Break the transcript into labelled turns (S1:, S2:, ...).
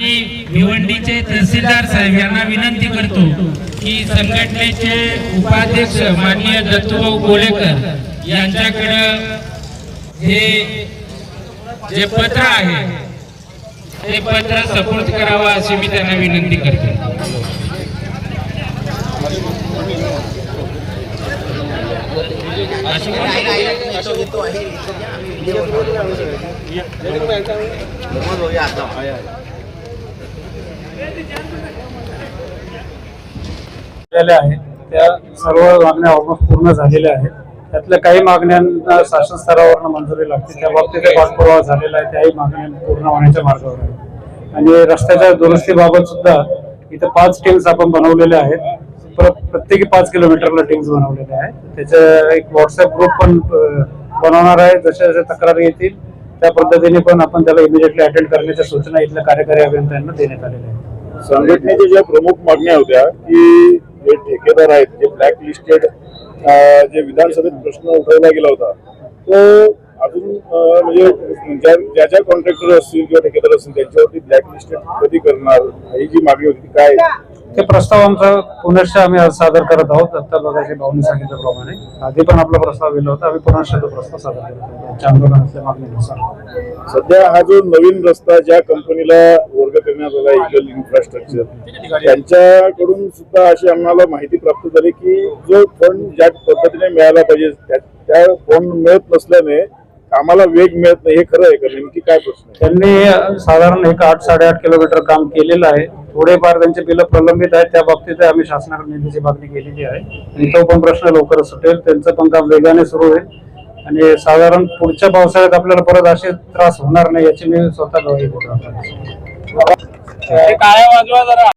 S1: मी भिवंडीचे तहसीलदार साहेब यांना विनंती करतो की संघटनेचे उपाध्यक्ष माननीय दत्तूभाऊ गोलेकर यांच्याकडं हे जे पत्र आहे ते पत्र सपोर्ट करावं अशी मी त्यांना विनंती करतो.
S2: झालेल्या आहेत. त्या सर्व मागण्या ऑलमोस्ट पूर्ण झालेल्या आहेत. त्यातल्या काही मागण्यांना शासन स्तरावर मंजुरी लागते. त्या बाबतीत पाठपुरावा झालेला आहे. त्याही मागण्या पूर्ण होण्याच्या मार्गावर आहे आणि रस्त्याच्या दुरुस्तीबाबत सुद्धा इथं पाच टीम्स आपण बनवलेल्या आहेत. प्रत्येकी पाच किलोमीटरला टीम्स बनवलेल्या आहेत. त्याच्या एक व्हॉट्सअप ग्रुप पण बनवणार आहे. जशा जशा तक्रारी येतील त्या पद्धतीने पण आपण त्याला इमिजिएटली अटेंड करण्याच्या सूचना इथल्या कार्यकारी अभियंत्यांना देण्यात आलेल्या आहेत.
S3: संघटनेच्या ज्या प्रमुख मागण्या होत्या की जे ठेकेदार आहेत जे ब्लॅक लिस्टेड जे विधानसभेत प्रश्न उठवला गेला होता तो अजून म्हणजे ज्या ज्या ज्या कॉन्ट्रॅक्टर असतील किंवा ठेकेदार असतील त्यांच्यावरती ब्लॅक लिस्टेड कधी करणार? ही जी मागणी होती काय
S2: ते प्रस्ताव आमचा पुनश्च आम्ही आज सादर करत आहोत. आता बघायचे भाऊनी सांगितल्याप्रमाणे. आधी पण आपला प्रस्ताव गेला होता. आम्ही पुनश्च तो प्रस्ताव सादर करत आहोत. आमच्या आंदोलनाच्या मागणीनुसार.
S3: सध्या हा जो नवीन रस्ता ज्या कंपनीला वर्ग करण्यात आला इगल इन्फ्रास्ट्रक्चर त्यांच्याकडून सुद्धा अशी आम्हाला माहिती प्राप्त झाली की जो फंड ज्या पद्धतीने मिळाला पाहिजे त्या- त्या फंड मिळत नसल्याने कामाला वेग मिळत नाही. हे खरं आहे का? नेमकी काय प्रश्न
S2: त्यांनी साधारण एक आठ साडेआठ किलोमीटर काम केलेलं आहे. थोडेफार त्यांचे बिलं प्रलंबित आहेत त्या बाबतीत आम्ही शासनाकडे निधीची मागणी केलेली आहे. आणि तो पण प्रश्न लवकरच सुटेल. त्यांचं पण काम वेगाने सुरू होईल आणि साधारण पुढच्या पावसाळ्यात आपल्याला परत असे त्रास होणार नाही याची मी स्वतः गवाही देतो